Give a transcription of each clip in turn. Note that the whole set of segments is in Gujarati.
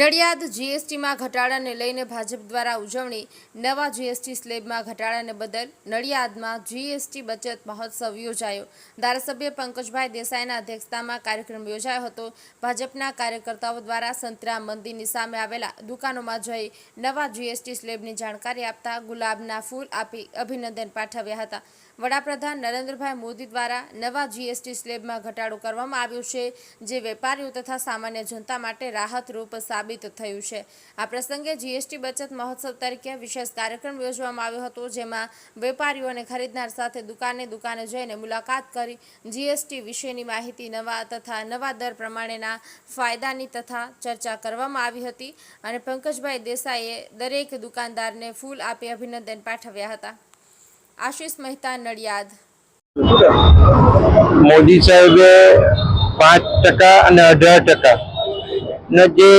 નડિયાદ જીએસટીમાં ઘટાડાને લઈને ભાજપ દ્વારા ઉજવણી, નવા જીએસટી સ્લેબમાં ઘટાડાને બદલ નડિયાદમાં જીએસટી બચત મહોત્સવ યોજાયો. ધારાસભ્ય પંકજભાઈ દેસાઈના અધ્યક્ષતામાં કાર્યક્રમ યોજાયો હતો. ભાજપના કાર્યકર્તાઓ દ્વારા સંતરા મંદિરની સામે આવેલા દુકાનોમાં જઈ નવા જીએસટી સ્લેબની જાણકારી આપતા ગુલાબના ફૂલ આપી અભિનંદન પાઠવ્યા હતા. વડાપ્રધાન નરેન્દ્રભાઈ મોદી દ્વારા નવા જીએસટી સ્લેબમાં ઘટાડો કરવામાં આવ્યો છે, જે વેપારીઓ તથા સામાન્ય જનતા માટે રાહતરૂપ સાબિત થયું છે. આ પ્રસંગે જીએસટી બચત મહોત્સવ તરીકે વિશેષ કાર્યક્રમ યોજવામાં આવ્યો હતો, જેમાં વેપારીઓ અને ખરીદનાર સાથે દુકાને દુકાને જઈને મુલાકાત કરી જીએસટી વિશેની માહિતી નવા તથા નવા દર પ્રમાણેના ફાયદાની તથા ચર્ચા કરવામાં આવી હતી. અને પંકજભાઈ દેસાઈએ દરેક દુકાનદારને ફૂલ આપી અભિનંદન પાઠવ્યા હતા. આશિષ મહેતા નડિયાદ મોદી સાહેબે પાંચ ટકા અને અઢાર ટકા ને જે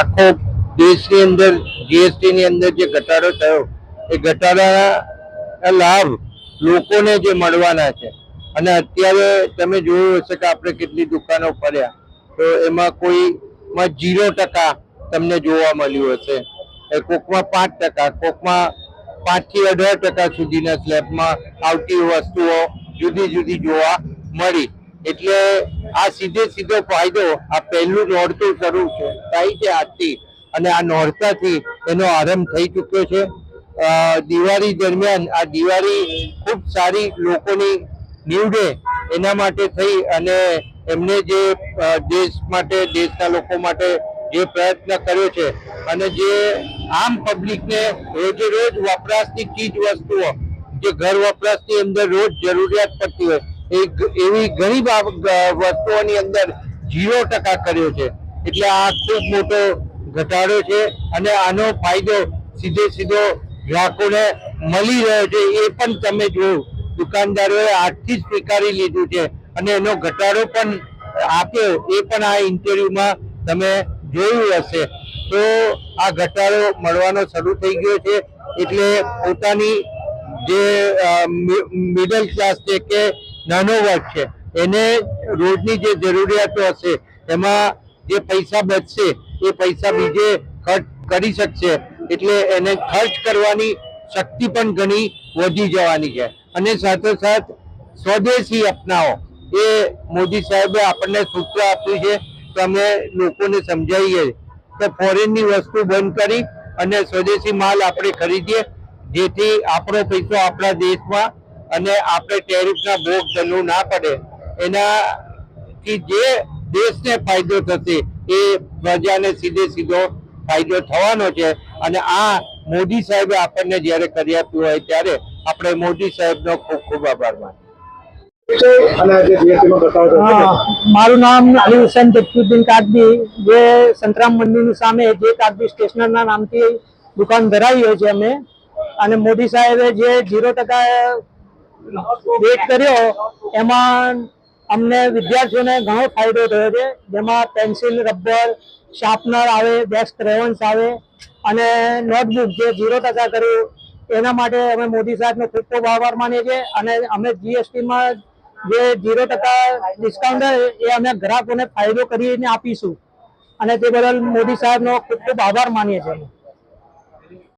આખો દેશની અંદર જીએસટી ની અંદર જે ઘટાડો થયો એ ઘટાડાના લાભ લોકોને જે મળવાના છે. અને અત્યારે તમે જોયું હશે કે આપણે કેટલી દુકાનો ફર્યા તો એમાં કોઈમાં જીરો ટકા તમને જોવા મળ્યું હશે. કોકમાં પાંચ ટકા, કોકમાં પાંચથી અઢાર ટકા સુધીના સ્લેબમાં આવતી વસ્તુઓ જુદી જુદી જોવા મળી. એટલે આ સીધે સીધો ફાયદો આ પહેલું નોરતું શરૂ છે, થાય છે આજથી. અને આ નોરતાથી એનો આરંભ થઈ ચૂક્યો છે. દિવાળી દરમિયાન આ દિવાળી ખૂબ સારી લોકોની નીવડે એના માટે થઈ અને એમને જે દેશ માટે, દેશના લોકો માટે જે પ્રયત્ન કર્યો છે અને જે આમ પબ્લિકને રોજે રોજ વપરાશની ચીજ વસ્તુઓ, જે ઘર વપરાશની અંદર રોજ જરૂરિયાત પડતી હોય એવી ઘણી વસ્તુઓની અંદર ઝીરો ટકા કર્યો છે. એટલે આ ખૂબ મોટો ઘટાડો છે અને આનો ફાયદો સીધે સીધો ગ્રાહકોને મળી રહ્યો છે. એ પણ તમે જોયું. દુકાનદારોએ આજથી સ્વીકારી લીધું છે અને એનો ઘટાડો પણ આપ્યો. એ પણ આ ઇન્ટરવ્યુમાં તમે જોયું હશે. તો આ ઘટાડો મળવાનો શરૂ થઈ ગયો છે. એટલે પોતાની જે મિડલ ક્લાસ છે કે નાનો વર્ગ છે, એને રોજની જે જરૂરિયાતો હશે, એમાં જે પૈસા બચશે, એ પૈસા બીજે ખર્ચ કરી શકશે. એટલે એને ખર્ચ કરવાની શક્તિ પણ ઘણી વધી જવાની છે. અને સાથોસાથ સ્વદેશી અપનાવો, એ મોદી સાહેબે આપણને સૂત્ર આપ્યું છે. તો અમે લોકોને સમજાવીએ કે ફોરેનની વસ્તુ બંધ કરી અને સ્વદેશી માલ આપણે ખરીદીએ, જેથી આપણો પૈસો આપણા દેશમાં અને આપણે ટેરિફના ભોગ બનવું ના પડે. એનાથી જે દેશને ફાયદો થશે એ પ્રજાને સીધે સીધો ફાયદો થવાનો છે. અને આ મોદી સાહેબે આપણને જ્યારે કરી આપ્યું હોય ત્યારે આપણે મોદી સાહેબનો ખૂબ ખૂબ આભાર માનીએ. મારું નામ અલી હુસેન જગતુદ્દીન કાદબી જે સંતરામ મંદિરની સામે જે કાદબી સ્ટેશનરના નામથી દુકાન ધરાવી છે અમે. અને મોદી સાહેબે જે ઝીરો ટકા રેટ કર્યો એમાં અમને વિદ્યાર્થીઓને ઘણો ફાયદો થયો છે. જેમાં પેન્સિલ રબર શાર્પનર આવે ડેસ્ક રેવન્સ આવે. અને નોટબુક જે જીરો ટકા કર્યું એના માટે અમે મોદી સાહેબનો ખૂબ ખૂબ આભાર માનીએ છીએ. અને અમે જીએસટીમાં જે ઝીરો ટકા ડિસ્કાઉન્ટ એ અમે ગ્રાહકોને ફાયદો કરીને આપીશું. અને તે બદલ મોદી સાહેબનો ખૂબ ખૂબ આભાર માનીએ છીએ